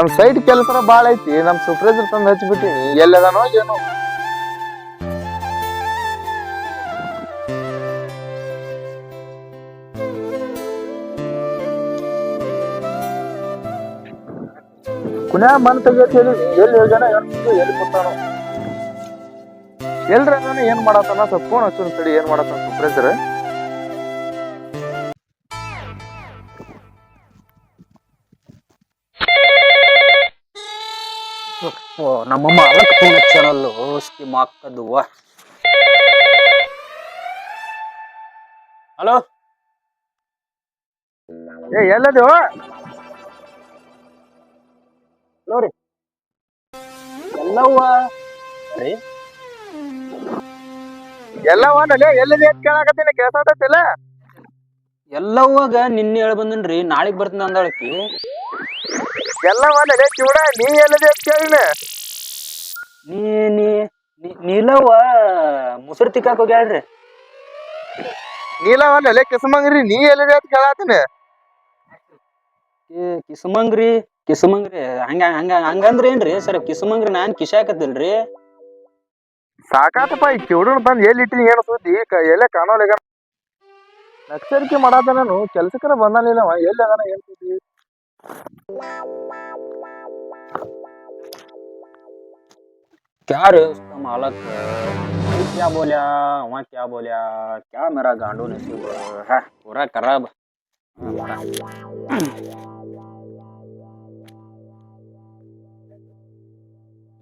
ನಮ್ ಸೈಡ್ ಕೆಲಸ ಬಾಳ ಐತಿ, ನಮ್ ಸೂಪರ್ವೈಸರ್ ತಂದು ಹಚ್ಬಿಟ್ಟಿನಿ ಎಲ್ಲದಾನೋ ಏನೋ. ಕುನ ಮನ್ ತೆಗಿಯತ್ ಹೇಳಿ ಎಲ್ಲಿ ಹೋಗ್ಯಾನ ಎಲ್ಲಿ ಕೂತಾನೋ. ಎಲ್ರ ಏನ್ ಮಾಡತ್ತಾನ? ಸ್ವಲ್ಪ ಫೋನ್ ಹಚ್ಚು ತಡಿ ಏನ್ ಮಾಡತ್ತಾನ ಸೂಪರ್ವೈಸರ್ ಓ ನಮ್ಮ ಮಾಲಕ್ ಫೋನ್ ಹಚ್ಚಾನಲ್ಲ ಸ್ಕೀಮ್ ಹಾಕದು ಹಲೋ? ಏ ಎಲ್ಲದು? ಹಲೋ ರೀ. ಎಲ್ಲವ್ವ? ರೀ? ಎಲ್ಲ ಒಂದಲ್ಲೇ ಎಲ್ಲಿದೆ ಅಂತ ಕೇಳಾಕತ್ತೀನಿ ಕೇಳ್ಸಾತೈತಿಲ್ಲ ಎಲ್ಲವಾಗ ನಿನ್ನೆ ಹೇಳಿ ಬಂದನ್ರಿ ನಾಳೆಗ್ ಬರ್ತೀನಿ ಅಂದಾಳಕಿ ಎಲ್ಲ ಚೂಡ ನೀ ಎಲ್ಲಿದೆ ಅಂತ ಕೇಳಿನ. ನೀ ನೀ ನೀಲವ್ವ ಮುಸುರು ತಿಕ್ಕಾಕ್ ಹೋಗ್ಯಾಳ್ರಿ. ನೀಲ ಒಂದಲ್ಲೇ ಕಿಸಮಂಗ್ರಿ ನೀ ಎಲ್ಲಿದೆ ಅಂತ ಕೇಳಾತೀನಿ. ಏ ಕಿಸುಮಂಗ್ರಿ ಕಿಸಮಂಗ್ರಿ ಹಂಗ ಹಂಗ ಹಂಗಂದ್ರ ಏನ್ರಿ? ಸರ್ ಕಿಸುಮಂಗ್ರಿ ನಾನ್ ಕಿಶಾಕತ್ತಿಲ್ರಿ. ಸಾಕಾತಪ್ಪ ಈ ಕಿವಡನ್ ಬಂದ್ ಎಲ್ಲಿ ಇಟ್ಟಿನಿ ಏನು ಸುದ್ದಿ? ಕ- ಎಲ್ಲೇ ಕಾಣೋಲ್ಲ ನಕ್ಷರಿಕೆ ಮಾಡಾತ ನಾನು ಕೆಲ್ಸಕ್ಕರ ಬಂದಾನಿಲ್ಲವ ಎಲ್ಲಿ ಅದಾನ ಏನ್ ಸುದ್ದಿ? क्या रे उसका मालक ये क्या बोला वहाँ क्या बोला क्या मेरा गांडू नसीब है पूरा खराब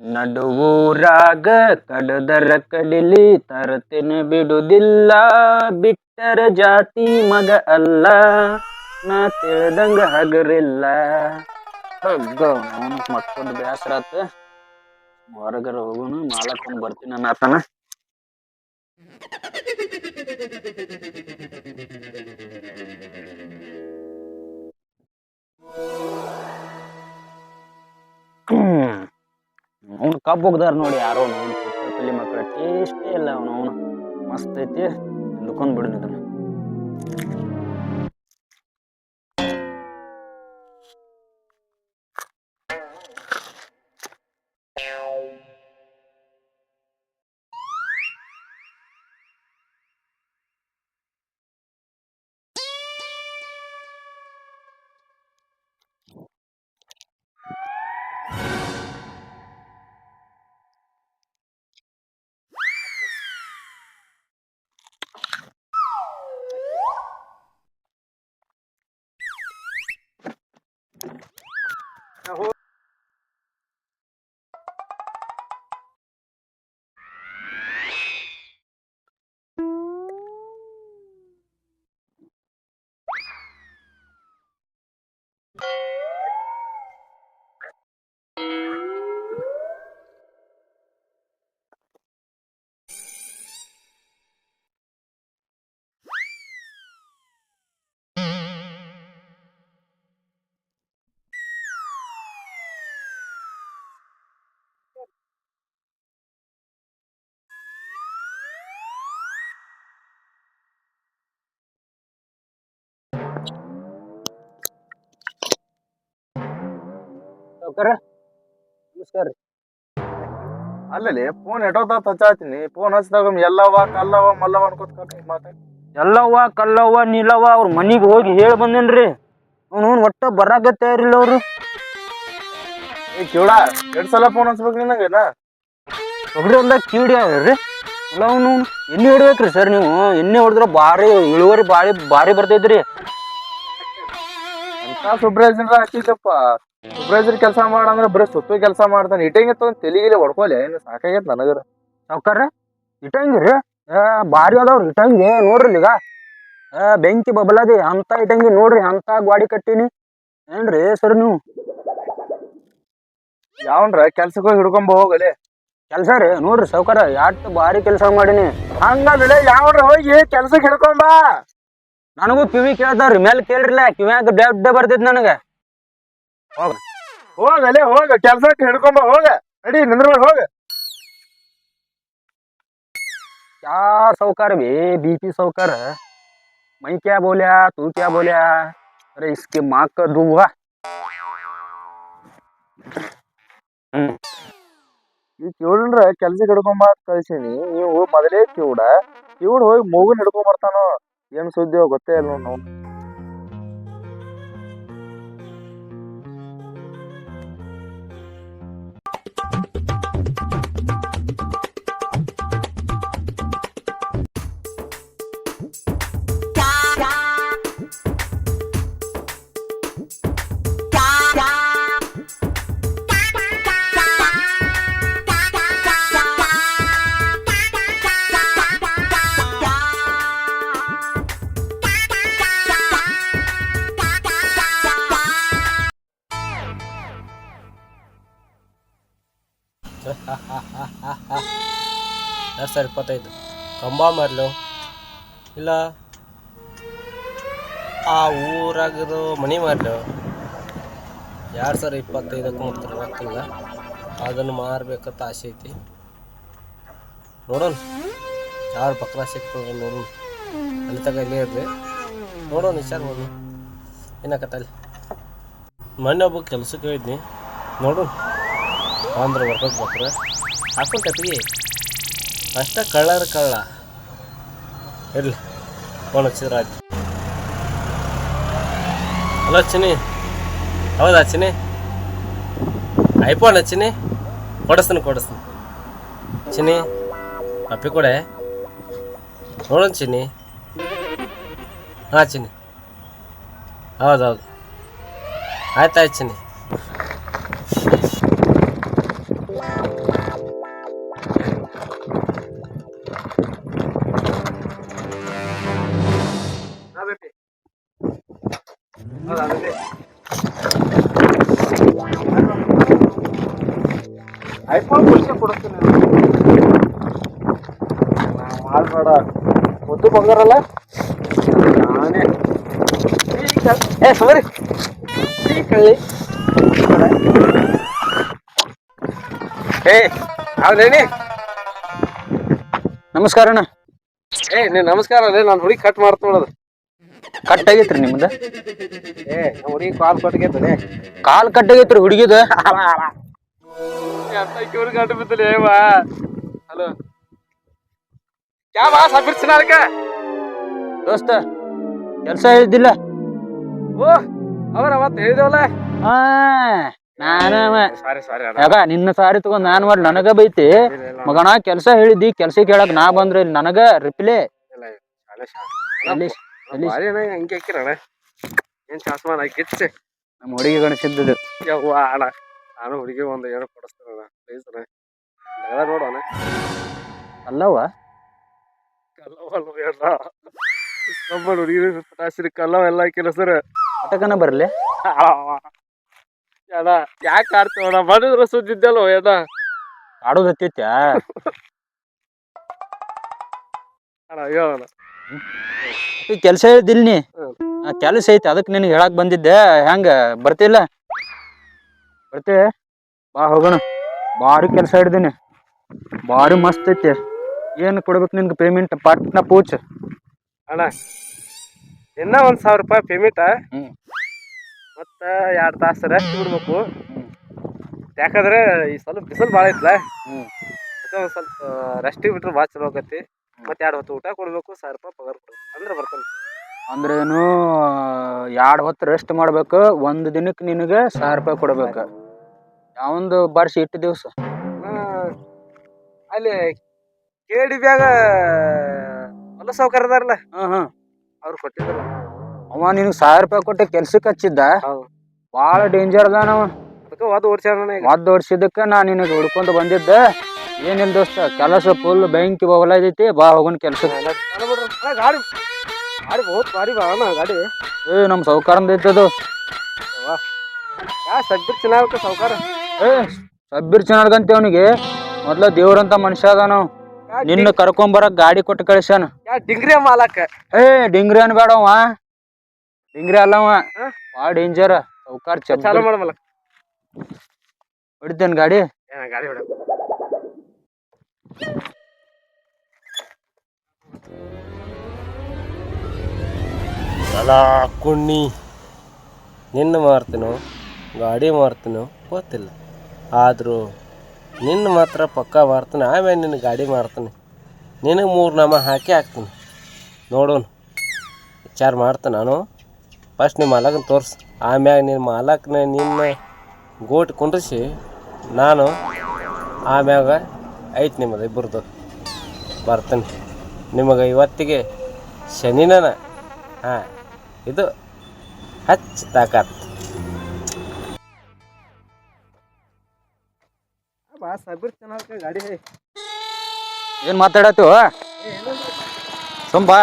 ನಡುವೂರಾಗ ಕಡದರ ಕಡಿಲಿ ತರತಿನ ಬಿಡುದಿಲ್ಲ ಬಿಟ್ಟರ ಜಾತಿ ಮಗ ಅಲ್ಲ ನಾ ತಿಳಿದಂಗ ಹಗರಿಲ್ಲ ಹಗ್ಗ ಅವನು ಮತ್ತೊಂದು ಬೇಸರ ಆತ ಹೊರಗರ ಹೋಗೋಣ ಮಾಲಕನ್ ಬರ್ತೀನಿ ಅನ್ನತಾನ ಅವ್ನು ಕಬ್ಬು ಹೋಗ್ದಾರ ನೋಡಿ ಯಾರೋ ನೋಡಿ ಮಕ್ಕಳ. ಟೇಸ್ಟೇ ಇಲ್ಲ ಅವನು ಅವನು. ಮಸ್ತ್ ಐತಿ. ತಿಂದ್ಕೊಂಡ್ ಬಿಡು ಸಾವ್ಕಾರ ನಮಸ್ಕಾರ ರೀ. ಅಲ್ಲಲ್ಲಿ ಫೋನ್ ಎಟೋತ ಹಚ್ಚಾತೀನಿ ಫೋನ್ ಹಚ್ಚಿದಾಗ ಎಲ್ಲವ ಕಲ್ಲವ ಮಲ್ಲವ ಅನ್ಕೋತ ಕರ್ಕೊಂಡ್ ಮಾತಾಡಿ. ಎಲ್ಲವ್ವ ಕಲ್ಲವ್ವ ನೀಲವ್ವ ಅವ್ರ ಮನಿಗೆ ಹೋಗಿ ಹೇಳಿ ಬಂದೇನ್ರಿ ಅವ್ನು ಒಟ್ಟ ಬರಾಕ ತಯಾರಿಲ್ಲ ಅವ್ರು. ಏ ಕಿವಡ ಎರಡ್ ಸಲ ಫೋನ್ ಹಚ್ಬೇಕು ನಿನಗೇನ ತೊಗರಿ ಹೊಲ್ದಾಗ ಕೀಡಿ ಅವ್ರಿ ಇಲ್ಲ ಅವನು ಎಣ್ಣೆ ಹೊಡ್ಬೇಕ್ರಿ ಸರ್ ನೀವು. ಎಣ್ಣೆ ಹೊಡೆದ್ರೆ ಭಾರಿ ಇಳುವರಿ ಭಾರಿ ಭಾರಿ ಬರ್ತೈತ್ರಿ. ಅಂತ ಸೂಪರ್ವೈಸರ್ ಹಾಕಿದ್ದಪ್ಪ ಸೂಪರ್ವೈಸರ್ ಕೆಲಸ ಮಾಡಂದ್ರ ಬರೀ ಸುತ್ತ ಕೆಲಸ ಮಾಡ್ತಾನೆ. ಇಟ್ಟಂಗೆ ಅಂತ ತೆಲಿಗಿಲಿ ಹೊಡ್ಕೊಲೆ. ಏನು ಸಾಕಾಗೈತ್ ನನಗರ. ನೌಕರ ಇಟ್ಟಂಗಿ ರೀ? ಏ ಭಾರಿ ಅದಾವ್ರಿ ಇಟ್ಟಂಗಿ ನೋಡ್ರಿ ಈಗ. ಏ ಬೆಂಕಿ ಬಬಲದಿ ಅಂತ ಇಟ್ಟಂಗಿ ನೋಡ್ರಿ. ಅಂತ ಗ್ವಾಡಿ ಕಟ್ಟಿನಿ. ಏನ್ರಿ ಸರ್ ನೀವು? ಯಾವನ್ರ? ಕೆಲ್ಸಕ್ಕೆ ಹೋಗಿ ಹಿಡ್ಕೊಂಬ ಹೋಗಲೆ. ಕೆಲ್ಸ ರೀ. ನೋಡ್ರಿ ಸಾವ್ಕಾರ ಯಾಟ್ ಭಾರಿ ಕೆಲಸ ಮಾಡೀನಿ. ಹಂಗಲ್ಲ ಯಾವ್ರ ಹೋಗಿ ಕೆಲ್ಸಕ್ಕೆ ಹಿಡ್ಕೊಂಬ. ನನಗೂ ಕಿವಿ ಕೇಳ್ತಾವ್ರಿ. ಮೇಲೆ ಕೇಳ್ರಿಲ್ಲ. ಕಿವ್ಯಾಗ ಹಾಕ ಬರ್ತೈತಿ ನನಗೆ. ಹೋಗ. ಹೋಗ ಅಲ್ಲೇ ಹೋಗ. ಕೆಲ್ಸಕ್ಕೆ ಹಿಡ್ಕೊಂಬ ಹೋಗ. ನಡಿ ನಿಂದ್ರಬೇಡ ಹೋಗ. ಯಾರ ಸೌಕಾರ ಬಿ? ಬಿ ಪಿ ಸೌಕಾರ ಮೈ ಕ್ಯಾ ಬೋಲ್ಯಾ ತೂ ಕ್ಯಾ ಬೋಲ್ಯಾ? ಅರೆ ಇಸ್ಕೆ ಮಾಕ ದುವಾ ಹ್ಮ್. ಈ ಕಿವುಡ್ರ ಕೆಲ್ಸಕ್ಕೆ ಹಿಡ್ಕೊಂಬ ಕಳ್ಸೀನಿ. ನೀವು ಮೊದಲೇ ಕಿವುಡ. ಕಿವುಡ್ ಹೋಗಿ ಮೂಗನ್ ಹಿಡ್ಕೊಂಬರ್ತಾನೋ? ಏನ್ ಸುದ್ದಿ ಗೊತ್ತೇ ಇಲ್ಲ ನಾವು ಸಾವಿರ ಇಪ್ಪತ್ತೈದು ಕಂಬ ಮರಲು. ಇಲ್ಲ, ಆ ಊರಾಗಿರೋ ಮನಿ ಮರಲು. ಎರಡು ಸಾವಿರ ಇಪ್ಪತ್ತೈದಕ್ಕೆ ಮುಟ್ತಾರೆ ಗೊತ್ತಿಲ್ಲ. ಅದನ್ನು ಮಾರಬೇಕಂತ ಆಸೆ ಐತಿ. ನೋಡೋಣ. ಯಾರು ಬಕ್ರ ಸಿಕ್ತದೆ ನೋಡೋಣ. ಅಲ್ಲಿ ತಗ ಇಲ್ಲೇ ಇರ್ರಿ. ನೋಡೋಣ, ವಿಚಾರ ಮಾಡಿ ಏನಾಕತ್ತಲ್ಲಿ ಮೊನ್ನೆ ಒಬ್ಬ ಕೆಲಸಕ್ಕೆ ಹೋಗಿದ್ನಿ. ನೋಡೋಣ. ಆಂಧ್ರ ಬರ್ಬೇಕು ಬರ್ತಾರೆ. ಹಾಕೊಂಡು ಕತ್ತಿಗೆ ಅಷ್ಟ ಕಳ್ಳರ ಕಳ್ಳ. ಇರಲಿ ಫೋನ್ ಹಚ್ಚಿದ್ರೆ ಆಯ್ತು ಹಲೋ ಚಿನಿ ಹೌದಾ ಚಿನಿ ಐಫೋನ್ ಹಚ್ಚಿನಿ ಕೊಡಿಸ್ತೀನಿ ಕೊಡಿಸ್ತೀನಿ. ಚಿನಿ ಪಪ್ಪಿ ಕೊಡೆ. ನೋಡೋಣ ಚಿನಿ ಹಾಂ ಚಿನಿ ಹೌದೌದು. ಆಯ್ತು ಆಯ್ತು ಚಿನಿ ಮಾಡ್ಬೇಡ ಮುದ್ದು ಬಂಗಾರಲ್ಲ? ನಾನೇ. ಏ ಸರಿ ಕಳ್ಳಿ. ಏ ಹೌದೇನಿ ನಮಸ್ಕಾರ ಅಣ್ಣ. ಏ ನೀ ನಮಸ್ಕಾರ ಅಲ್ಲೇ ನಾನು ಹುಡುಗಿ ಕಟ್ ಮಾಡ್ತ ನೋಡೋದು ಕಟ್ ಆಗೈತ್ರಿ ನಿಮ್ದು? ಏ ನಮ್ಮ ಹುಡುಗಿ ಕಾಲ್ ಕೊಟ್ಟಿಗೆ ಕಾಲ್ ಕಟ್ಟಾಗೈತ್ರಿ ಹುಡುಗಿದ. ಅಂತ ಬಿದ್ದಲೆ ಏವಾ ಹಲೋ. ಕ್ಯಾ ಬಾ ಅದಕ್ಕೆ? ದೋಸ್ತ ಕೆಲಸ ಹೇಳಿದ್ದಿಲ್ಲ ಓ ಅವ್ರ ಅವತ್ತು ಹೇಳಿದವಲ್ಲ? ಆ ನಾನು ಸಾರಿ ಸಾರಿ ಯಾಕ ನಿನ್ನ ಸಾರಿ ತಗೊಂಡ್ ನಾನ್ ಮಾಡಿ ನನಗ ಬೈತಿ? ಮಗಣ ಕೆಲಸ ಹೇಳಿದ್ದಿ ಕೆಲ್ಸ ಕೇಳಕ್ ನಾ ಬಂದ್ರೆ ಇಲ್ಲಿ ನನಗ ರಿಪ್ಲೇ ಅಣ್ಣ ಹಂಗೆ ಹಾಕಿರಣ ಏನ್ ಚಾಸ್ಮಾನ್ ಹಾಕಿಚ್ಚೆ ನಮ್ಮ ಹುಡುಗಿ ಗಣಿಸಿದ್ದು ಯವ್ವ ಅಣ್ಣ ನಾನು ಹುಡುಗಿ ಒಂದು ಏನೋ ಕೊಡಿಸ್ತಾನ ಪ್ಲೀಸ್ ಅಣ್ಣ. ನೋಡೋಣ ಅಲ್ಲವ ಕಲ್ಲವ ನಮ್ಮ ಹುಡುಗಿ ಪಟಾಸಿರಿ ಕಲ್ಲವ ಎಲ್ಲ ಹಾಕಿಲ್ಲ ಸರ್. ಪಟಕನ ಬರ್ಲಿ? ಅಣ್ಣ ಯಾಕೆ ಆಡ್ತೀವಣ್ಣ? ಮಾಡಿದ್ರ ಸುದ್ದಿದ್ದಲ್ವ ಏನ ಆಡೋದ್ ಹತ್ತೈತ್ಯಾ? ಅಣ್ಣ ಕೆಲಸ ಹೇಳಿದ್ದಿಲ್ ನೀ? ಕೆಲಸ ಐತಿ ಅದಕ್ಕೆ ನಿನಗೆ ಹೇಳಕ್ ಬಂದಿದ್ದೆ. ಹೆಂಗ ಬರ್ತಿಲ್ಲ? ಬರ್ತೇ ಬಾ ಹೋಗೋಣ. ಭಾರಿ ಕೆಲಸ ಹಿಡ್ದೀನಿ. ಭಾರಿ ಮಸ್ತ್ ಐತಿ. ಏನು ಕೊಡ್ಬೇಕು ನಿನ್ಗೆ ಪೇಮೆಂಟ್ ಪಾರ್ಟ್ನ ಪೂಚ. ಅಣ್ಣ ಇನ್ನ ಒಂದು ಸಾವಿರ ರೂಪಾಯಿ ಪೇಮೆಂಟ್ ಹ್ಞೂ ಮತ್ತ ಎರಡ್ ತಾಸು ರೆಸ್ಟ್ ಬಿಡ್ಬೇಕು ಯಾಕಂದ್ರೆ ಈ ಸ್ವಲ್ಪ ಬಿಸಿಲು ಭಾಳ ಐತ್ಲ. ಅದಕ್ಕೆ ಸ್ವಲ್ಪ ರೆಸ್ಟಿಗೆ ಬಿಟ್ರೆ ಭಾಳ ಚಲೋ ಆಗತ್ತಿ. ಮತ್ತೆ ಎರಡು ಹೊತ್ತು ಊಟ ಕೊಡ್ಬೇಕು ಸಾವಿರ ರೂಪಾಯಿ ಪಗಾರ ಕೊಡ್ಬೇಕು. ಅಂದ್ರೆ ಬರ್ತಾನೆ. ಅಂದ್ರೇನು ಎರಡು ಹೊತ್ತು ರೆಸ್ಟ್ ಮಾಡ್ಬೇಕು ಒಂದು ದಿನಕ್ಕೆ ನಿನಗೆ ಸಾವಿರ ರೂಪಾಯಿ ಕೊಡ್ಬೇಕು. ಯಾವೊಂದು ಬರ್ಸಿ ಇಟ್ಟು ದಿವಸ. ಅಲ್ಲಿ ಕೇಡಿ ಬ್ಯಾಗ ಹೊಲ ಸಾವ್ಕಾರ ಅದಾರಲ್ಲ ಹ್ಮ್ ಹ್ಮ್ ಅವ್ರು ಕೊಟ್ಟಿದ್ರು ಅವ ನಿನಗೆ ಸಾವಿರ ರೂಪಾಯಿ ಕೊಟ್ಟು ಕೆಲ್ಸಕ್ಕೆ ಹಚ್ಚಿದ್ದ? ಹೌದು. ಭಾಳ ಡೇಂಜರ್ ಅದಾನವ. ಅದಕ್ಕೆ ಒದ್ದು ಓಡ್ಸ್ಯಾನ ಈಗ. ಮದ್ದು ಓಡಿಸಿದ್ದಕ್ಕೆ ನಾ ನಿನಗೆ ಹುಡ್ಕೊಂಡು ಬಂದಿದ್ದೆ. ಏನಿಲ್ಲ ದೋಸ್ತ ಕೆಲಸ ಫುಲ್ ಬೆಂಕಿ ಬಗಲೈತಿ ಬಾ ಹೋಗೋಣ ಕೆಲಸ ಅಣ್ಣ ಬಿಡ್ರಿ. ಅಣ್ಣ, ಗಾಡಿ ಗಾಡಿ ಬಹುತ್ ಭಾರಿ ಬಾ ಅಣ್ಣ ಗಾಡಿ. ಏ ನಮ್ಮ ಸೌಕಾರಂದ ಐತದು. ಯಾ ಸಬ್ಬಿರ್ ಚೆನ್ನಾಗ ಸಾವುಕಾರ. ಏ ಸಬ್ಬೀರ್ ಚೆನ್ನಾಗಂತೆ ಅವನಿಗೆ. ಮೊದ್ಲ ದೇವ್ರಂತ ಮನುಷ್ಯ ಅದ ನಾವು ನಿನ್ನ ಕರ್ಕೊಂಬರಕ್ ಗಾಡಿ ಕೊಟ್ಟು ಕಳಿಸ್ಯಾನ. ಯಾ ಡಿಂಗ್ರಿ ಮಾಲಕ? ಏ ಡಿಂಗ್ರಿ ಅನ್ಬೇಡವ ಡಿಂಗ್ರಿ ಅಲ್ಲವ? ಭಾಳ ಡೇಂಜರ್. ಸೌಕಾರ್ ಚಾಲು ಮಾಡ ಮಾಲಕ. ಹೊಡಿತೇನ್ ಗಾಡಿ? ಏನ ಗಾಡಿ ಹೊಡ ಕುಣ್ಣಿ. ನಿನ್ನ ಮಾರ್ತೀನೋ ಗಾಡಿ ಮಾರ್ತೀನೋ ಗೊತ್ತಿಲ್ಲ. ಆದರೂ ನಿನ್ನ ಮಾತ್ರ ಪಕ್ಕಾ ಮಾಡ್ತೀನಿ ಆಮೇಲೆ ನಿನ್ನ ಗಾಡಿ ಮಾಡ್ತೀನಿ ನಿನಗೆ ಮೂರು ನಾಮ ಹಾಕಿ ಹಾಕ್ತೀನಿ. ನೋಡೋಣ. ವಿಚಾರ ಮಾಡ್ತೀನಿ ನಾನು. ಫಸ್ಟ್ ನಿಮ್ಮ ಮಾಲಕನ ತೋರಿಸಿ. ಆಮ್ಯಾಗ ನಿನ್ನ ಮಾಲಕನ ನಿನ್ನ ಗೋಟ್ ಕುಂಡ್ರಿಸಿ, ನಾನು ಆಮ್ಯಾಗ ಐತೆ ನಿಮ್ಮದು ಇಬ್ಬರದು ಬರ್ತೀನಿ. ನಿಮಗೆ ಇವತ್ತಿಗೆ ಶನಿನ ಹಾಂ, ಇದು ಹಚ್ಚ ತಾಕತ್. ಬಾ ಸಬ್ಬಿರ್ ಚೆನ್ನಾಗ ಗಾಡಿ ಏನ್ ಮಾತಾಡತ್ತೀವ ಸುಂಬಾ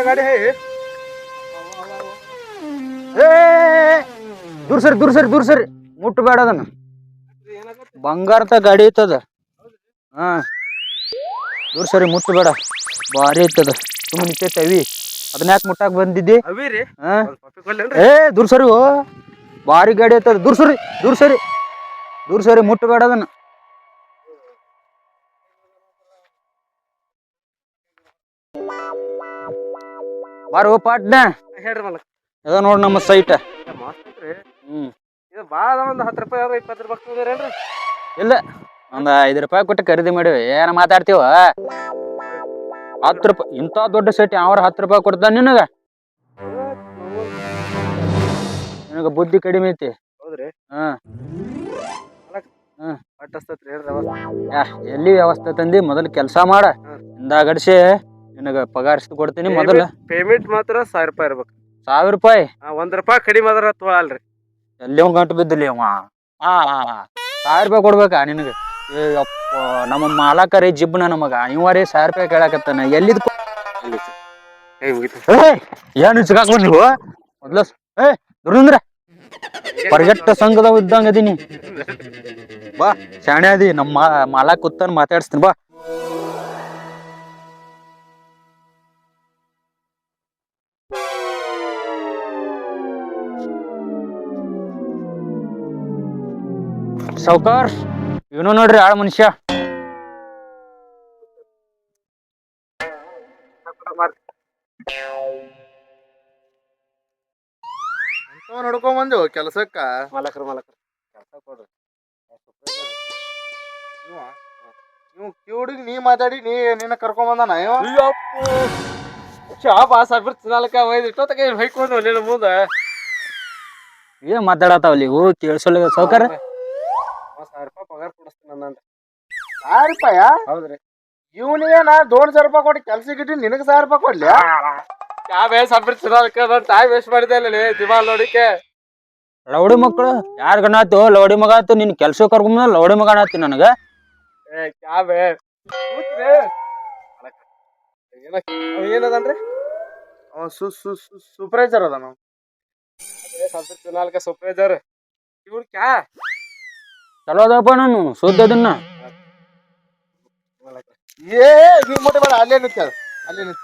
ಗಾಡಿ ದೂರ ಸರಿ ದೂರ ಸರಿ ದೂರ ಸರಿ. ಮುಟ್ಟಬೇಡ ಅದನ್ನ. ಬಂಗಾರದ ಗಾಡಿ ಐತದ ಹಾ. ದೂರ ಸರಿ ಮುಟ್ಟಬೇಡ ಭಾರಿ ಐತದ ಸುಮ್ಮನೆ ನಿಂತೈತೆ ಅವಿ ಅದನ್ನ ಯಾಕೆ ಮುಟ್ಟಾಕ್ ಬಂದಿದ್ದಿ? ಅವಿ ರೀ ಹಾ ಏ ದೂರ ಸರಿ ಓ. ಭಾರಿ ಗಾಡಿ ಐತದ ದೂರ ಸರಿ ದೂರ ಸರಿ. ದೂರ ಸರಿ ಮುಟ್ಟಬೇಡ ಅದನ್ನ. ಬಾರೋ ಪಾಟ್ನ. ಹೇಳ್ರಿ ಮಲಕ್. ಅದ ನೋಡ್ ನಮ್ಮ ಸೈಟ್ ಹ್ಮ್. ಇದು ಭಾಳ ಒಂದ್ ಹತ್ತು ರೂಪಾಯಿ ಇಪ್ಪತ್ತು ರೂಪಾಯಿ ಇಲ್ಲ. ಒಂದ್ ಐದು ರೂಪಾಯಿ ಕೊಟ್ಟು ಖರೀದಿ ಮಾಡಿವಿ. ಏನ ಮಾತಾಡ್ತೀವ? ಹತ್ತು ರೂಪಾಯಿ ಇಂಥ ದೊಡ್ಡ ಸೆಟ್ ಅವ್ರ ಹತ್ತು ರೂಪಾಯಿ ಕೊಡ್ತಾನ ನಿನಗ? ನಿನಗ ಬುದ್ಧಿ ಕಡಿಮೆ ಐತಿ. ಹೌದ್ರಿ? ಹಾ. ಎಲ್ಲಿ ವ್ಯವಸ್ಥೆ ತಂದಿ? ಮೊದಲು ಕೆಲಸ ಮಾಡ. ಹಿಂದಾಗಡಿಸಿ ನಿನಗ ಪಗಾರಿಸಿ ಕೊಡ್ತೀನಿ ಮೊದಲ. ಪೇಮೆಂಟ್ ಮಾತ್ರ ಸಾವಿರ ರೂಪಾಯಿ ಇರ್ಬೇಕು. ಸಾವಿರ ರೂಪಾಯಿ? ಒಂದ್ ರೂಪಾಯಿ ಕಡಿಮೆ ಆದ್ರ ಅಲ್ರಿ? ಎಲ್ಲಿ ಗಂಟು ಬಿದ್ದಿಲ್ಲ ಅವ? ಆ, ಆ. ಸಾವಿರ ರೂಪಾಯಿ ಕೊಡ್ಬೇಕಾ ನಿನಗೆ? ಏ ಅಪ್ಪ ನಮ್ಮ ಮಾಲಕರೇ ಜಿಬ್ನ ನಮಗ. ಇವಾರೇ ಸಾವಿರ ರೂಪಾಯಿ ಕೇಳಾಕತ್ತಾನ. ಎಲ್ಲಿದ್ ಕೊ- ಏಯ್, ಏನು ಸಿಗಾಕೊಂಡ್ ನೀವು? ಮೊದ್ಲ ಸ್- ಏ ದುರಂದ್ರ ಪರಗಟ್ಟ ಸಂಘದ ಇದ್ದಂಗ ಅದೀನಿ ಬಾ ಶಾಣೆ ಅದಿ ನಮ್ಮ ಮಾಲಾ ಮಾಲಕ್ ಕೂತಾನ ಮಾತಾಡ್ಸ್ತೀನಿ ಬಾ. ಸಾವ್ಕಾರ್. ಇವನು ನೋಡ್ರಿ ಆಳ ಮನುಷ್ಯ. ನಡ್ಕೊಂಡ್ ಬಂದೆವು ಕೆಲಸಕ್ಕೆ? ಮಲಕ್ರ ಮಲಕ್ರ. ಕೆಲಸ ಕೊಡ್ರಿ. ನೀವು ಇವ್ ಕಿವುಡಿಗ್ ನೀ ಮಾತಾಡಿ ನೀ ನಿನ್ನ ಕರ್ಕೊಂಡ್ ಬಂದಾನ? ಇವ? ಚಾ ಬಾ ಸಾವಿರ ತಿನ್ನಲಕ್ಕ ಒಯ್ದು ಇಷ್ಟೊತ್ತಗೆ ಹೊಯ್ಕೊಂಡು ನಿನ್ನ ಮುಂದೆ? ಏನ್ ಮಾತಾಡತಾವಲ್ಲಿ ಇವು ಕೇಳಿಸಲ್ಲ ಸಾವ್ಕಾರ ಒಂದ್ ಸಾವಿರ ರೂಪಾಯಿ ಪಗಾರ ಕೊಡಿಸ್ತೀನಿ ಅಂದಂತ ಸಾವಿರ ರೂಪಾಯ? ಹೌದ್ರಿ. ಇವನಿಗೆ ನಾ ದೋಡ್ ಸಾವಿರ ರೂಪಾಯಿ ಕೊಡಿ ಕೆಲ್ಸಕ್ಕೆ ಇಟ್ಟು ನಿನಗೆ ಸಾವಿರ ರೂಪಾಯಿ ಕೊಡ್ಲಿ? ಚಾ ಬೇ ಸಾವಿರ ತಿನ್ನಲಕ್ಕ ನಾನು ತಾಯಿ ವೇಸ್ಟ್ ಮಾಡಿದೆ ಅಲ್ಲಿ ದಿಮಾಲ್ ನೋಡಿಕೆ ಲವಡಿ ಮಕ್ಕಳು ಯಾರ್ ಗಣಾತು ಲವಡಿ ಮಗ ಆತು ನಿನ್ ಕೆಲ್ಸ ಕರ್ಕೊಂಬ ಲವಡಿ ಮಗ ಆತಿ ನನಗ. ಏ ಏನದನ್ರಿ? ಅವ ಸು ಸು ಸೂಪರ್ವೈಸರ್ ಅದ ನಾವು ಸಾವಿರ ನಾಲ್ಕ ಸೂಪರ್ವೈಸರ್ ಇವ್ರು ಕ್ಯಾ? ಚಲೋ ಅದಪ್ಪ ನಾನು ಸುದ್ದ ಅದನ್ನ. ಏ ನೀ ಮುಟ್ಟ ಬೇಡ, ಅಲ್ಲೇ ನಿಂತ ಅಲ್ಲೇ ನಿಂತ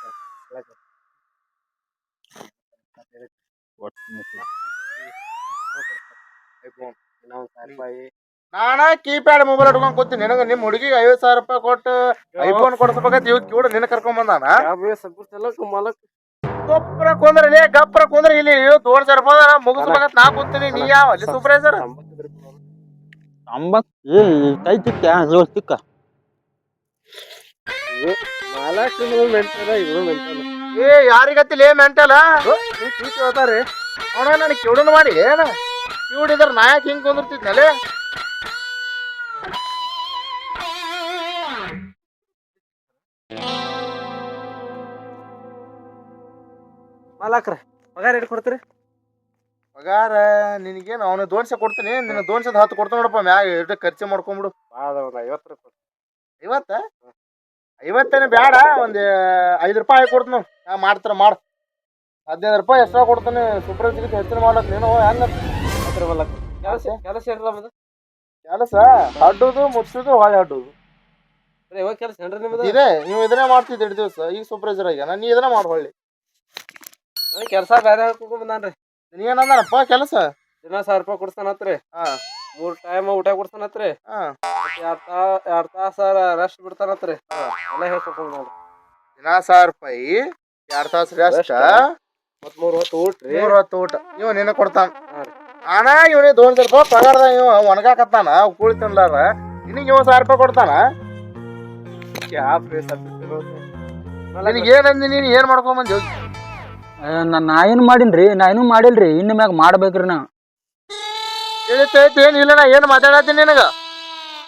ನಾವು ನಾನ ಕೀಪ್ಯಾಡ್ ಮೊಬೈಲ್ ಹಿಡ್ಕೊಂಡ್ ಕೂತೀನಿ, ನಿನಗ ನಿಮ್ ಹುಡುಗಿಗೆ ಐವತ್ ಸಾವಿರ ರೂಪಾಯಿ ಕೊಟ್ಟು ಐಫೋನ್ ಕೊಡ್ಸ್ಬೇಕಂತ ಇವ್ ಕಿವುಡ ನಿನ್ನ ಕರ್ಕೊಂಡ್ ಬಂದಾನ? ಗೊಬ್ಬರ ಕುಂದ್ರ ಗಪ್ರ ಕುಂದ್ರ, ಇಲ್ಲಿ ಇವ್ ದೋಡ್ ಸಾವಿರ ರೂಪಾಯಿ ಮುಗಿಸ್ಬೇಕಂತ ನಾ ಕೂತೀನಿ, ನೀ ಯಾವ, ಅಲ್ಲಿ ಸೂಪರ್ವೈಸರ್ ಅಂಬಕ್ ಏ ಕೈ ತಿಕ್ಕ ಜೋರ್ ತಿಕ್ಕ. ಮಾಲಕ್ ಮೆಂಟಲ ಇವರು ಮೆಂಟಲ. ಏ ಯಾರಿಗತ್ತಿಲ್ಲ ಏ ಮೆಂಟಲ? ಚೂಚಿ ಹೋತಾರಿ ಅವನ ನನಗೆ ಕಿವುಡನ್ ಮಾಡಿ ಏನ? ಕಿವಡಿದ್ರ ನಾಯಕ್ ಹಿಂಗ್ ಕುಂದಿರ್ತಿದ್ನಲ್ಲೇ? ಮಾಲಕ್ರ ಪಗಾರ ಕೊಡ್ತೀರಿ? ಪಗಾರ ನಿನಗೇನು? ಅವನ ದೋನ್ಸೆ ಕೊಡ್ತೀನಿ. ನಿನ್ನ ದೋನ್ಸದ ಹತ್ತು ಕೊಡ್ತಾನ ನೋಡಪ್ಪ. ಮ್ಯಾಗ ಎಷ್ಟು ಖರ್ಚು ಮಾಡ್ಕೊಂಬಿಡು. ಭಾಳ ಒಂದು ಐವತ್ತು ರೂಪಾಯಿ ಐವತ್ತ? ಐವತ್ತೇನು ಬೇಡ ಒಂದು ಐದು ರೂಪಾಯಿ ಕೊಡ್ತೀನಿ ನಾ ಮಾಡ್ತಾರ ಮಾಡು. ಹದಿನೈದು ರೂಪಾಯಿ ಎಕ್ಸ್ಟ್ರಾ ಕೊಡ್ತಾನೆ. ಸಿಗುತ್ತೆ ಹೆಚ್ಚಿನ ಮಾಡಕ್ ನೀನು ಹೆಂಗ ಹತ್ರ ಕೆಲಸ? ಕೆಲಸ ಏನಿಲ್ಲ ಮತ್ತೆ ಕೆಲಸ? ಅಡ್ಡುದು ಮುಚ್ಚುದು ಹೊಳೆ ಅಡ್ಡುದು. ಇವಾಗ ಕೆಲಸ ಏನ್ರಿ ನಿಮ್ದು? ಇದೇ. ನೀವು ಇದನ್ನೇ ಮಾಡ್ತಿದ್ದೆ ಎರಡು ದಿವಸ. ಈಗ ಸೂಪರ್ವೈಸರ್ ಆಗ್ಯಾನ. ನೀ ಇದನ್ನ ಮಾಡಿ ಹೊಳ್ಳಿ. ಕೆಲಸ ಬೇರೆ ಹಾಕೊಂಡ್ ಬಂದಾನ್ರಿ ನೀ ಕೆಲಸ? ದಿನ ಸಾವಿರ ರೂಪಾಯಿ ಕೊಡ್ತಾನತ್ರಿ ಹಾ. ಮೂರ್ ಟೈಮ್ ಊಟ ಕೊಡ್ತಾನತ್ರಿ ಹಾ. ಎರಡ್ ತಾ ಎರಡ್ ತಾಸ ರೆಸ್ಟ್ ಬಿಡ್ತಾನತ್ರಿ ಎಲ್ಲ ಹೇಳ್ಕೊಕೊಂಡ್ ನೋಡ್ರಿ ದಿನಾ ಸಾವಿರ ರೂಪಾಯಿ ಎರಡ್ ತಾಸು ರೆಸ್ಟ್ ಮತ್ ಮೂರ್ ಹೊತ್ತು ಊಟ್ರಿ ಮೂರ್ ಹೊತ್ತು ಊಟ. ಇವ ನಿನ್ನ ಕೊಡ್ತಾನ. ಅಣ್ಣ ಇವನಿಗೆ ದೋನ್ ರೂಪಾಯಿ ಪಗಾರದ ಇವ ಒಣಗಾಕತ್ತಾನ ಕೂಳಿ ತಿನ್ಲಾರ. ನಿನಗೆ ಇವ ಸಾವಿರ ರೂಪಾಯಿ ಕೊಡ್ತಾನ? ಯಾಪ್ರಿ ನಿನಗೆ ಏನಂದಿ ನೀನು ಏನ್ ಮಾಡ್ಕೊಂಬಂದಿ ಹೋಗಿ ನಾ ನಾ ಏನು ಮಾಡೀನ್ರಿ? ನಾ ಏನೂ ಮಾಡಿಲ್ರಿ. ಇನ್ನು ಮ್ಯಾಗ ಮಾಡ್ಬೇಕ್ರಿ ನಾ. ತಿಳಿತೈತಿ ಏನ್ ಇಲ್ಲ ನಾ ಏನು ಮಾತಾಡತ್ತೀನಿ ನಿನಗ?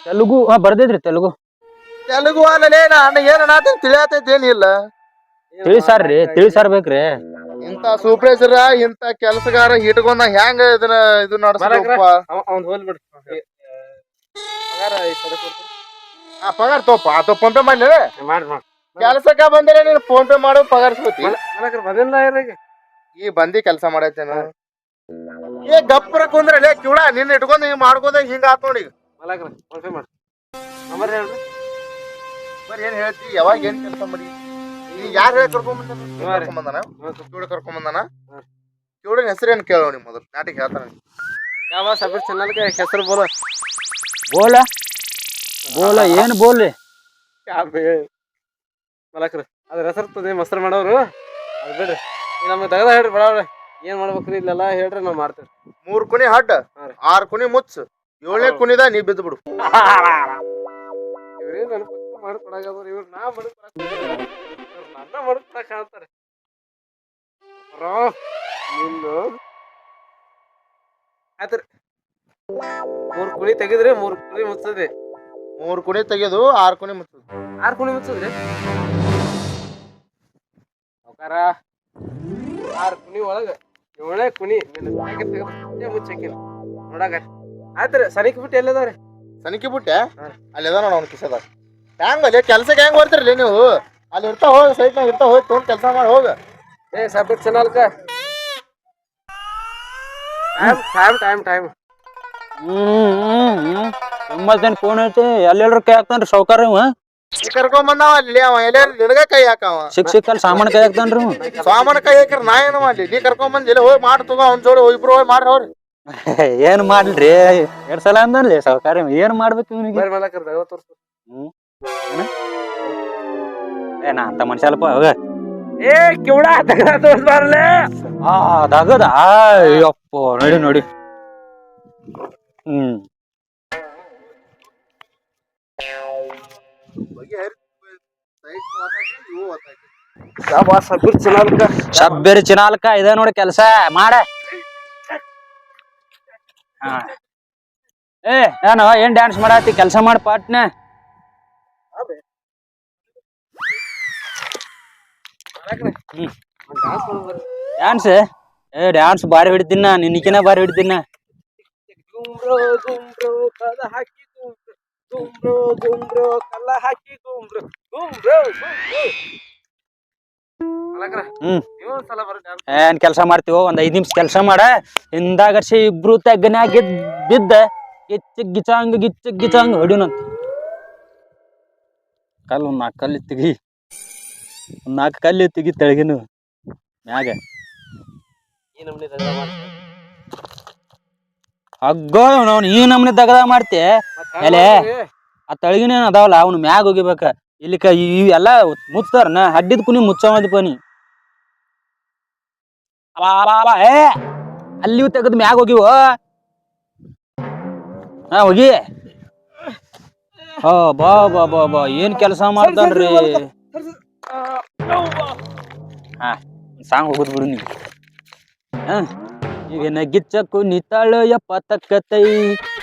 ತೆಲುಗು ಹಾ ಬರ್ದೈತ್ರಿ ತೆಲುಗು. ತೆಲುಗು ಅಲ್ಲಲೇ ನಾ ಅಣ್ಣ ಏನು ಅನ್ನತೀನಿ ತಿಳಿಯತೈತಿ ಏನಿಲ್ಲ ತಿಳಿಸಾರ್ರಿ ಬೇಕ್ರಿ ಇಂತ ಸೂಪರ್ವೈಸರ್ ಇಂತ ಕೆಲಸಗಾರ ಇಟ್ಕೊಂಡ ಹೆಂಗ ಇದನ್ನ ಇದು ಬಿಡ್ರಿ ಪಗಾರ ತೋಪ ಆ ಮಾಡಿ ಫೋನ್ ಪೇ ಮಾಡ್ಲಿ ಮಾಡಿ. ಮಾಡ್ರಿ ಕೆಲ್ಸಕ್ಕ ಬಂದ್ರೆ ನೀನ್ ಫೋನ್ ಪೇ ಮಾಡೋ ಪಗಾರ ಸಿಗುತ್ತಿ. ಬಂದಿಲ್ಲ ಇವ್ರಿಗೆ ಈ ಬಂದಿ ಕೆಲಸ ಮಾಡೈತೆ ಏ ಗಪ್ಪರ ಕುಂದ್ರಲೇ ಕಿವಳ ನಿನ್ನ ಇಟ್ಕೊಂಡ್ ಹಿಂಗ್ ಮಾಡ್ಕೊಂಡ ಹಿಂಗ ಆತ್ ನೋಡಿ. ಬರೀ ಏನ್ ಹೇಳ್ತಿ? ಯಾವಾಗ ಏನ್ ಕೆಲಸ ಮಾಡಿ? ನೀ ಯಾರು ಹೇಳಿ ಕರ್ಕೊಂಡ್ ನೀವೇ ರೀ. ಬಂದಾನ? ಕಿವಳ ಕರ್ಕೊಂಡ್ ಬಂದಾನ? ಹಾ. ಕಿವಳನ ಹೆಸರೇನ್ ಕೇಳೋ ನಿಮ್ ಮೊದಲು? ನಾಟಿಗೆ ಹೇಳ್ತಾನ. ಯಾವ ಸಬ್ಬಿರ್ ಚಾನಲ್ಗೆ ಹೆಸರು ಬೋಲ? ಬೋಲ? ಬೋಲ ಏನು ಬೋಲ್ ಮಲಕ್ರ. ಅದ್ರ ಹೆಸರು ತದೆ ಮೊಸರು ಮಾಡೋರು. ಅದು ಬಿಡ್ರಿ. ನಮ್ಗೆ ತೆಗೆದ ಹೇಳ್ರಿ ಬಡವ್ರೆ. ಏನ್ ಮಾಡ್ಬೇಕ್ರಿ ಇಲ್ಲೆಲ್ಲ ಹೇಳ್ರಿ ನಾವ್ ಮಾಡ್ತೇವೆ ಮೂರ್ ಕುಣಿ ಹಡ್ಡ ಆರ್ ಕುಣಿ ಮುಚ್ಚು. ಏಳನೇ ಕುಣಿದ ನೀ ಬಿದ್ದು ಬಿಡು. ಇವ್ರೇ ನನ್ನ ಪಕ್ಕ ಮಾಡ್ಕೊಡಾಗದ್ರ ಇವ್ರು ನಾ ಮಾಡ್ಕೊಡಕ್ ಇವ್ರು ನನ್ನ ಮಾಡ್ಕೊಡಕ್ ಕಾಣ್ತಾರೆ. ರೋ ನಿಂದು. ಆಯ್ತ್ರಿ. ಮೂರ್ ಕುಣಿ ತೆಗೆದ್ರಿ ಮೂರ್ ಕುಣಿ ಮುಚ್ಚದ್ರಿ. ಮೂರ್ ಕುಣಿ ತೆಗೆದು ಆರ್ ಕುಣಿ ಮುಚ್ಚದ್ರಿ. ಆರ್ ಕುಣಿ ಮುಚ್ಚದ್ರಿ? ಅವಕಾರ ಆರ್ ಕುಣಿ ಒಳಗ ಏಳೇ ಕುಣಿ ನಿನ್ನ ಪ್ಯಾಕೆಟ್ ಆಯ್ತು. ರೀ ಸನಿಕಿ ಬಿಟ್ಟು ಎಲ್ಲದಾವ್ರಿ? ಸನಿಕಿ ಬಿಟ್ಟೆ. ಅಲ್ಲಿ ಅದ ನೋಡ ಅವ್ನ ಕಿಸದ ಹೆಂಗ ಅಲ್ಲಿ ಕೆಲ್ಸಕ್ಕೆ ಹೆಂಗ್ ಬರ್ತಿರ್ಲಿ ನೀವು? ಅಲ್ಲಿ ಇರ್ತಾ ಹೋಗ ಸೈಟ್ನಾಗ ಇರ್ತಾ ಹೋಗಿ ತೊಗೊಂಡು ಕೆಲಸ ಮಾಡಿ ಹೋಗ. ಏ ಸಬ್ಬಿಟ್ ಚಾನಲ್ಕ. Time time time time hmm hmm hmm. ತುಂಬತ್ತೇನ್ phone ಐತಿ? ಎಲ್ಲೆಲ್ಲರೂ ಕೈ ಹಾಕ್ತಾನ್ರಿ ಸೌಕಾರ ಇವ? ನೀ ಕರ್ಕೊಂಡ್ ಬಂದಾವ ಅಲ್ಲಿ ಅವ ಎಲ್ಲೇ ನಿನಗ ಕೈ ಹಾಕವ? ಸಾಮಾನ್ ಕೈ ಹಾಕ್ತಾನ್ರಿ ಇವ. ಸ್ವಾಮನ ಕೈ ಹಾಕಿರ ನಾ ಏನು ಮಾಡ್ಲಿ? ನೀ ಕರ್ಕೊಂಡ್ ಬಂದಿ ಹೋಗಿ ಮಾಡಿ ತಗೋ ಅವ್ನ ಜೋಡಿ ಇಬ್ರು ಹೋಗಿ ಮಾಡ್ರಿ ಅವ್ರಿ. ಏನ್ ಮಾಡ್ಲ್ರಿ? ಎರಡ್ ಸಲ ಅಂದನ್ಲಿ ಸಹಕಾರ ಏನ್ ಮಾಡ್ಬೇಕು ಇವನಿಗೆ? ಏ ನಾ ಅಂತ ಮನುಷ್ಯ ಅಲ್ಪ ಹೋಗ. ಏ ಕಿವಡ ದಗ ತೋರ್ಸ್ಬಾರಲೆ ಆ ನೋಡಿ ನೋಡಿ. ಹ್ಮ್. ಚಾನಲ್ಕ? ಸಬ್ಬೆರಿ ಚಿನಾಲ್ಕ ಇದೆ ನೋಡಿ ಕೆಲ್ಸ ಮಾಡ. ಹಾ. ಏ ನಾನು ಏನ್ ಡ್ಯಾನ್ಸ್ ಮಾಡತ್ತಿ ಕೆಲ್ಸ ಮಾಡಿ ಪಾಟ್ನ. ಡ್ಯಾನ್ಸ್ ಏ ಡ್ಯಾನ್ಸ್ ಬಾರಿ ಹಿಡಿತೀನ ನಾ ನಿನ್ನಕಿನ ಬಾರಿ ಹಿಡಿತೀನ ಹಾಕಿ ಗುಂಬ್ರೋ ಗುಮ್ರು ಗುಂಬ್ರೋ ಕಲ್ಲ ಹಾಕಿ ಗುಮ್ರು ಗುಮ್ರು ಗುಂಬ್ರೋ. ಏನ್ ಕೆಲಸ ಮಾಡ್ತೀವೋ? ಒಂದ್ ಐದ್ ನಿಮಿಷ ಕೆಲಸ ಮಾಡ. ಹಿಂದಾಗರ್ಸಿ ಇಬ್ರು ತೆಗ್ಗನ್ಯಾಗ ಬಿದ್ದ. ಗಿಚ್ಚ ಗಿಚಾಂಗ್ ಗಿಚ್ಚ ಗಿಚಾಂಗ್ ಹೊಡಿನಂತ ಕಲ್ಲು ಒಂದ್ ನಾಲ್ಕು ಕಲ್ಲು ತೆಗಿ ಒಂದ್ ನಾಲ್ಕು ಕಲ್ಲು ತೆಗಿ ತೆಳಗಿನ ಮ್ಯಾಗ ಈ ನಮ್ನಿ ದಗ ಮಾಡ್ತಾರೆ ಹಗ್ಗೋ ಅವ್ನು ಈ ನಮ್ನೆ ದಗದ ಮಾಡ್ತಿ. ಎಲೆ? ಆ ತಳಗಿನೇನು ಅದಾವಲ್ಲ ಅವ್ನು ಮ್ಯಾಗ ಹೋಗಿಬೇಕ. ಇಲ್ಲಿಕ ಇವೆಲ್ಲ ನಾ ಹಡ್ಡಿದ ಕುನಿ ಮುಚ್ಚವದ ಪನಿ. ಏ ಅಲ್ಲಿ ತೆಗದ್ ಮ್ಯಾಗ ಹೋಗಿವ? ಹಾ ಹೋಗಿ. ಹಾ ಬಾ ಬಾ ಬಾ ಬಾ ಏನ್ ಕೆಲಸ ಮಾಡ್ತಾನ್ರಿ? ಹಾ ಸಾಂಗ್ ಹೋಗುದ್ ಬಿಡು ನೀ ಹಾ. ಈಗ ಗಿಚ್ಚಕು ನಿತಾಳು ಯಪ್ಪ ತಕ್ಕತೈ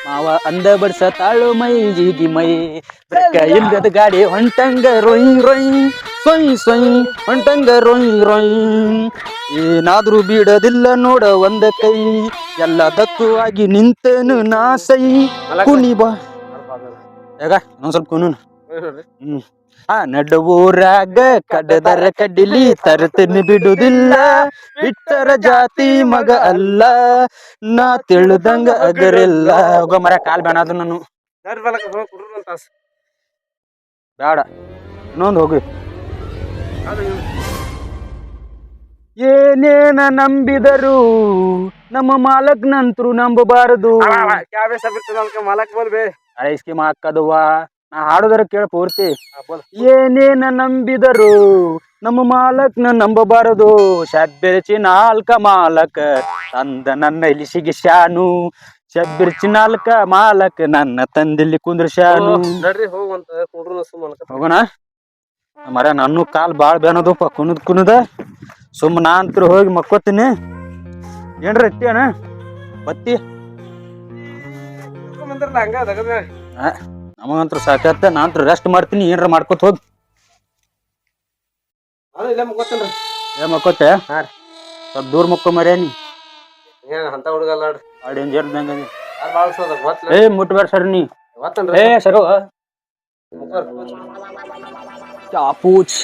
ಮಾವ ಅಂದ ಬಡ್ಸ ತಾಳು ಮೈ. ಜೀಗಿ ಮೈ ಇಲ್ಲದ ಗಾಡಿ ಹೊಂಟಂಗ ರೊಯ್ ರೊಯ್. Soy soy ಹೊಂಟಂಗ ರೊಯ್ ರೊಯ್. ಏನಾದ್ರೂ ಬಿಡೋದಿಲ್ಲ ನೋಡ ಒಂದ ಕೈ. ಎಲ್ಲದಕ್ಕೂ ಆಗಿ ನಿಂತನು ನಾ ಸೈ ಕುಣಿ ಬಾ. ಯಾಗ ಸ್ವಲ್ಪ ಕುನು ಹ್ಮ್. ಆ ನಡುವೂರಾಗ ಕಡದರ ಕಡಿಲಿ ತರತನಿ ಬಿಡುದಿಲ್ಲ. ಬಿಟ್ಟರ ಜಾತಿ ಮಗ ಅಲ್ಲ. ನಾ ತಿಳಿದಂಗ ಅದರಿಲ್ಲ. ಹೋಗ ಮರ ಕಾಲ್ ಬೇಣಾದ್ರು ನಾನು. ಬೇಡ ಇನ್ನೊಂದು ಹೋಗಿ. ಏನೇನ ನಂಬಿದರು? ನಮ್ಮ ಮಾಲಕ್ ನಂತರು ನಂಬಬಾರದು ಮಾಲಕ್ ಬೋಲ್ಬೇ ಹಳೆ ಹಾಕದವ್ವ ನಾ ಹಾಡೋದರ ಕೇಳ ಪೂರ್ತಿ. ಏನೇನ ನಂಬಿದರು? ನಮ್ಮ ಮಾಲಕ್ನ ನಂಬಬಾರದು. ಶಬ್ಬಿರ್ಚಿ ನಾಲ್ಕ ಮಾಲಕ ತಂದ ನನ್ನ ಇಲ್ಲಿ ಸಿಗಿಸ್ಯಾನು ಶಬ್ಬಿರ್ಚಿ ನಾಲ್ಕ ಮಾಲಕ ನನ್ನ ತಂದಿಲ್ಲಿ ಕುಂದ್ರಶಾನು. ನಡ್ರಿ ಹೋಗುವಂತ ಕುಂಡ್ರು ಸುಮ್ಮನೆ ಹೋಗೋಣ. ಮರ ನನ್ನ ಕಾಲ್ ಬಾಳ್ ಬೇನದಪ್ಪ ಕುಣದ್ ಕುಣದ. ಸುಮ್ಮ ನಾ ಅಂತೂ ಹೋಗಿ ಮಕ್ಕೋತೀನಿ. ಏನ್ರ ಇಟ್ಟೇನ ಬತ್ತಿ. ಬಂದ್ರಲ್ಲ ಹಂಗ ನಮಗಂತ್ರ ಸಾಕತ್ತ ನಾ ಅಂತೂ ರೆಸ್ಟ್ ಮಾಡ್ತೀನಿ ಏನ್ರ ಮಾಡ್ಕೊತ ಹೋಗಿ. ನಾನು ಇಲ್ಲೇ ಮುಗ್ಕೋತೇನ್ರಿ ಏ ಮಕ್ಕೋತೆ? ಹಾ ರೀ. ಸ್ವಲ್ಪ ದೂರ ಮುಕ್ಕೋ ಮರ್ಯಾನಿ. ಏ ಅಂತ ಹುಡುಗಲ್ಲ ಆ ಡೇಂಜರ್ ಇದ್ದಂಗ ಅದಿ. ಯಾರು ಬಾಳ್ಸೋದ ಗೊತ್ತಲ್ಲ ಏ ಮುಟ್ಬೇಡ ಸರ್ ನೀ. ಗೊತ್ತನ್ರಿ. ಏ ಸರು ಚಾಪೂಚ್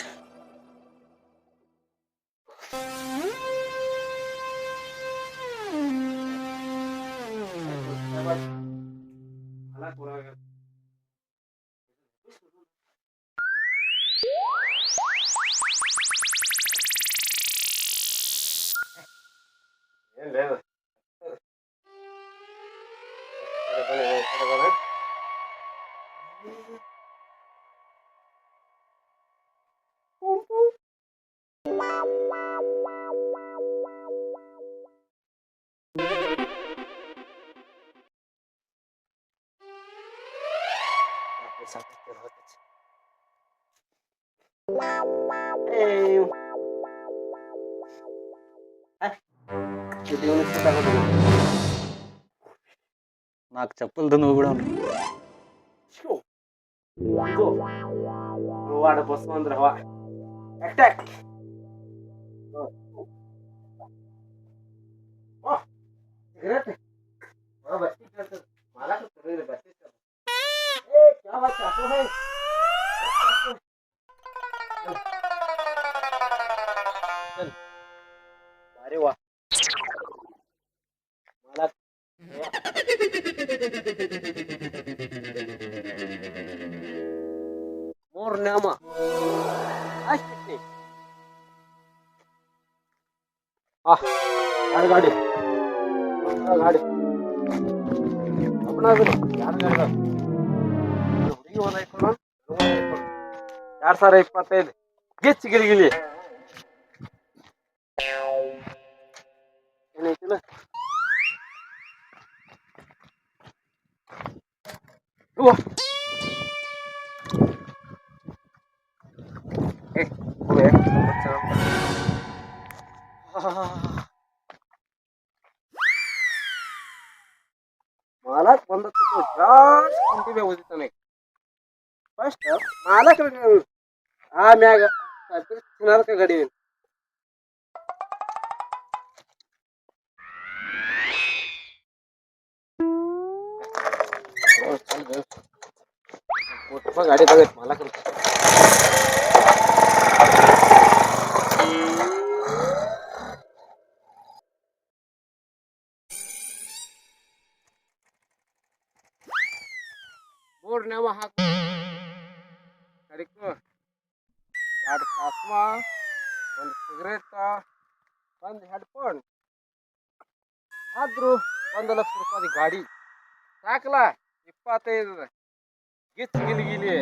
ಇವ್ನಿಗೆ ಸುತ್ತ ಹಾಕೋದು. ನಾಲ್ಕು ಚಪ್ಪಲ್ದು ಹೋಗ್ಬಿಡ ಶೋ. ಇದು. ಗೋವಾಡ ಬಸ್ ಅಂದ್ರ ಹವಾ. ಅಟ್ಯಾಕ್. ಸಿಗರೇಟ್. ಬಸ್ತಿ ಕೇಳ್ತದ. ಮಾಲಕ ಸರಿ ಬಸ್ತಿ ಏ ಕ್ಯಾ ಬಾತ್ ಚಾಕು ಹೈ ಬಾರಿ ವಾ ಮಾಲಕ್ ಮೂರ್ ನಾಮ. ಅಷ್ಟೇ ಗಾಡಿ ಗಾಡಿ ಎರಡ್ ಸಾವಿರ ಇಪ್ಪತ್ತೈದು? ಗಿಚ್ ಗಿಲಿಗಿಲಿ ಏನೈತಿಲ್ಲ? ಅವ್ವ. ಏ, ಹೋಗು, ಏ, ಮಾಲಕ್ ಬಂದತ್ತು ಜಾಸ್ತಿ ಕುಂಟಿವೆ ಓದಿತಾನೆ ಫಸ್ಟ್ ಮಾಲಕ್ ಆಮ್ಯಾಗ ತಿನ್ನೋದಕ್ಕೆ ಗಡಿ ಗಾಡಿ ತಗೈತಿ ಮಾಲಕ ಮೂರನೇವ ಹಾಕು ಕಡಿಕು ಎರಡು ಚಸ್ಮಾ ಒಂದು ಸಿಗರೇಟ್ ಒಂದು ಹೆಡ್ಫೋನ್ ಆದ್ರೂ ಒಂದು ಲಕ್ಷ ರೂಪಾಯಿ ಗಾಡಿ ಸಾಕಲ್ಲ ಇಪ್ಪತ್ತೈದು ಗಿಚ್ ಗಿಲಿ ಗಿಲಿ